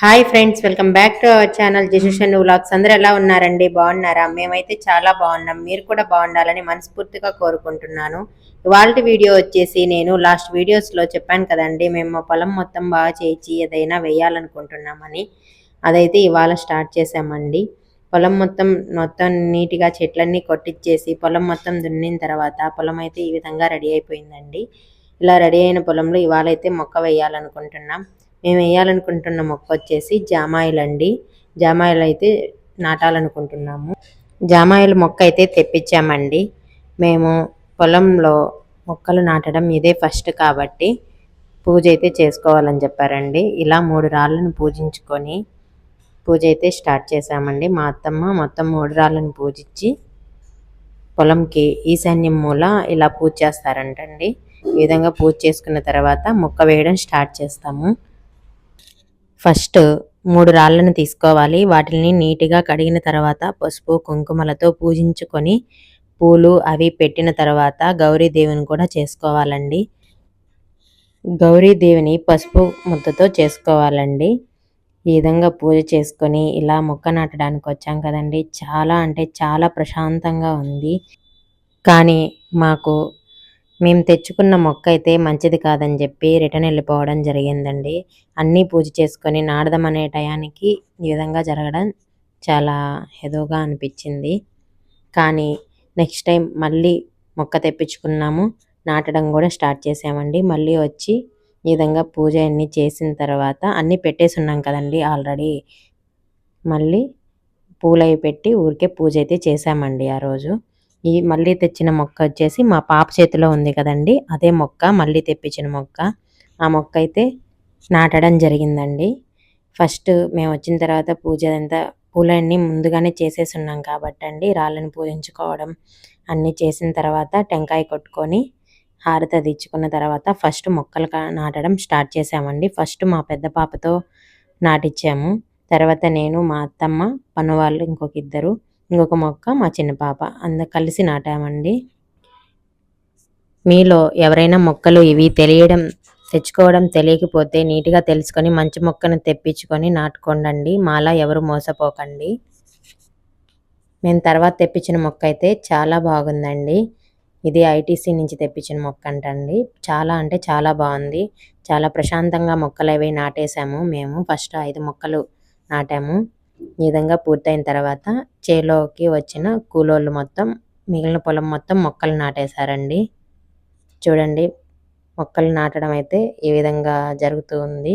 Hi friends welcome back to our channel Jishan vlogs అందరు ఎలా ఉన్నారండి? బాగున్నారా? మేమైతే చాలా బాగున్నాం. మీరు కూడా బాగుండాలని మనస్ఫూర్తిగా కోరుకుంటున్నాను. ఇవాళ వీడియో వచ్చేసి నేను లాస్ట్ వీడియోస్లో చెప్పాను కదండి మేము పొలం మొత్తం బాగా చేయించి ఏదైనా వేయాలనుకుంటున్నామని. అదైతే ఇవాళ స్టార్ట్ చేసామండి పొలం మొత్తం మొత్తం నీట్గా చెట్లన్నీ కొట్టించేసి పొలం మొత్తం దున్నిన తర్వాత పొలం అయితే ఈ విధంగా రెడీ అయిపోయిందండి. ఇలా రెడీ అయిన పొలంలో ఇవాళ అయితే మొక్క వేయాలనుకుంటున్నాం. మేము వేయాలనుకుంటున్న మొక్క వచ్చేసి జామాయిల్ అండి. జామాయిల్ అయితే నాటాలనుకుంటున్నాము. జామాయిల్ మొక్క అయితే తెప్పించామండి. మేము పొలంలో మొక్కలు నాటడం ఇదే ఫస్ట్ కాబట్టి పూజ అయితే చేసుకోవాలని చెప్పారండి. ఇలా మూడు రాళ్ళను పూజించుకొని పూజ అయితే స్టార్ట్ చేశామండి. మా అత్తమ్మ మొత్తం మూడు రాళ్ళను పూజించి పొలంకి ఈశాన్యం మూల ఇలా పూజ చేస్తారంటండి. ఈ విధంగా పూజ చేసుకున్న తర్వాత ముక్క వేయడం స్టార్ట్ చేస్తాము. ఫస్ట్ మూడు రాళ్ళను తీసుకోవాలి. వాటిని నీట్గా కడిగిన తర్వాత పసుపు కుంకుమలతో పూజించుకొని పూలు అవి పెట్టిన తర్వాత గౌరీదేవిని కూడా చేసుకోవాలండి. గౌరీదేవిని పసుపు ముద్దతో చేసుకోవాలండి. ఈ విధంగా పూజ చేసుకొని ఇలా మొక్క నాటడానికి వచ్చాం కదండి. చాలా అంటే చాలా ప్రశాంతంగా ఉంది. కానీ మాకు మేము తెచ్చుకున్న మొక్క అయితే మంచిది కాదని చెప్పి రిటర్న్ వెళ్ళిపోవడం జరిగిందండి. అన్నీ పూజ చేసుకొని నాడదం అనే టయానికి ఈ విధంగా జరగడం చాలా ఎదోగా అనిపించింది. కానీ నెక్స్ట్ టైం మళ్ళీ మొక్క తెప్పించుకున్నాము నాటడం కూడా స్టార్ట్ చేసామండి. మళ్ళీ వచ్చి ఈ విధంగా పూజ అన్నీ చేసిన తర్వాత అన్నీ పెట్టేసి ఉన్నాం కదండి ఆల్రెడీ. మళ్ళీ పూలవి పెట్టి ఊరికే పూజ అయితే చేసామండి ఆ రోజు. ఈ మళ్ళీ తెచ్చిన మొక్క వచ్చేసి మా పాప చేతిలో ఉంది కదండి. అదే మొక్క మళ్ళీ తెప్పించిన మొక్క. ఆ మొక్క అయితే నాటడం జరిగిందండి. ఫస్ట్ మేము వచ్చిన తర్వాత పూజ అంతా పూలన్నీ ముందుగానే చేసేసి ఉన్నాం కాబట్టి అండి రాళ్ళని పూజించుకోవడం అన్నీ చేసిన తర్వాత టెంకాయ కొట్టుకొని హారత తెచ్చుకున్న తర్వాత ఫస్ట్ మొక్కలు నాటడం స్టార్ట్ చేసామండి ఫస్ట్ మా పెద్ద పాపతో నాటిచ్చాము. తర్వాత నేను మా అత్తమ్మ పనువాళ్ళు ఇంకొక ఇద్దరు ఇంకొక మొక్క మా చిన్న పాప. అంద కలిసి నాటామండి. మీలో ఎవరైనా మొక్కలు ఇవి తెలియడం తెచ్చుకోవడం తెలియకపోతే నీట్గా తెలుసుకొని మంచి మొక్కను తెప్పించుకొని నాటుకోండి మాలా ఎవరు మోసపోకండి. మేము తర్వాత తెప్పించిన మొక్క అయితే చాలా బాగుందండి. ఇది ఐటీసీ నుంచి తెప్పించిన మొక్క అంటండి. చాలా అంటే చాలా బాగుంది. చాలా ప్రశాంతంగా మొక్కలు అవి నాటేసాము మేము. ఫస్ట్ ఐదు మొక్కలు నాటాము. ఈ విధంగా పూర్తయిన తర్వాత చేలోకి వచ్చిన కూలోళ్ళు మొత్తం మిగిలిన పొలం మొత్తం మొక్కలు నాటేశారండి. చూడండి మొక్కలు నాటడం అయితే ఈ విధంగా జరుగుతూ ఉంది.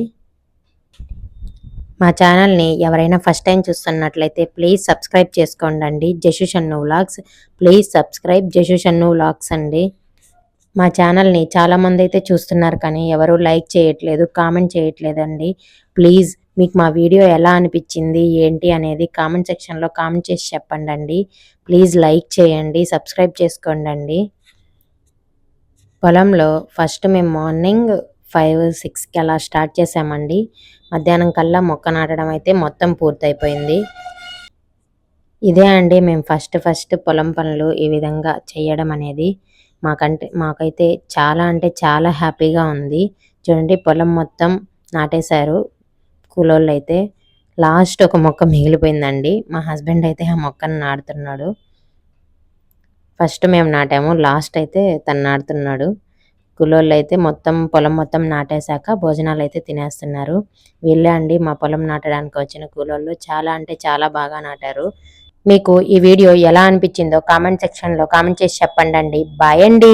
మా ఛానల్ని ఎవరైనా ఫస్ట్ టైం చూస్తున్నట్లయితే ప్లీజ్ సబ్స్క్రైబ్ చేసుకోండి అండి Jashu Shannu vlogs please subscribe Jashu Shannu vlogs అండి. మా ఛానల్ని చాలామంది అయితే చూస్తున్నారు కానీ ఎవరు లైక్ చేయట్లేదు కామెంట్ చేయట్లేదండి. ప్లీజ్ మీకు మా వీడియో ఎలా అనిపించింది ఏంటి అనేది కామెంట్ సెక్షన్లో కామెంట్ చేసి చెప్పండి అండి ప్లీజ్ లైక్ చేయండి సబ్స్క్రైబ్ చేసుకోండి అండి పొలంలో ఫస్ట్ మేము మార్నింగ్ ఫైవ్ సిక్స్కి అలా స్టార్ట్ చేసామండి. మధ్యాహ్నం కల్లా మొక్క నాటడం అయితే మొత్తం పూర్తయిపోయింది. ఇదే అండి మేము ఫస్ట్ ఫస్ట్ పొలం పనులు ఈ విధంగా చేయడం అనేది. మాకంటే మాకైతే చాలా అంటే చాలా హ్యాపీగా ఉంది. చూడండి పొలం మొత్తం నాటేశారు. కూలోళ్ళు అయితే లాస్ట్ ఒక మొక్క మిగిలిపోయిందండి. మా హస్బెండ్ అయితే ఆ మొక్కను నాటుతున్నాడు. ఫస్ట్ మేము నాటాము. లాస్ట్ అయితే తను నాటుతున్నాడు. కూలోళ్ళు అయితే మొత్తం పొలం మొత్తం నాటేశాక భోజనాలు అయితే తినేస్తున్నారు. వీళ్ళే అండి మా పొలం నాటడానికి వచ్చిన కూలోళ్ళు. చాలా అంటే చాలా బాగా నాటారు. మీకు ఈ వీడియో ఎలా అనిపించిందో కామెంట్ సెక్షన్లో కామెంట్ చేసి చెప్పండి అండి బాయ్ అండి.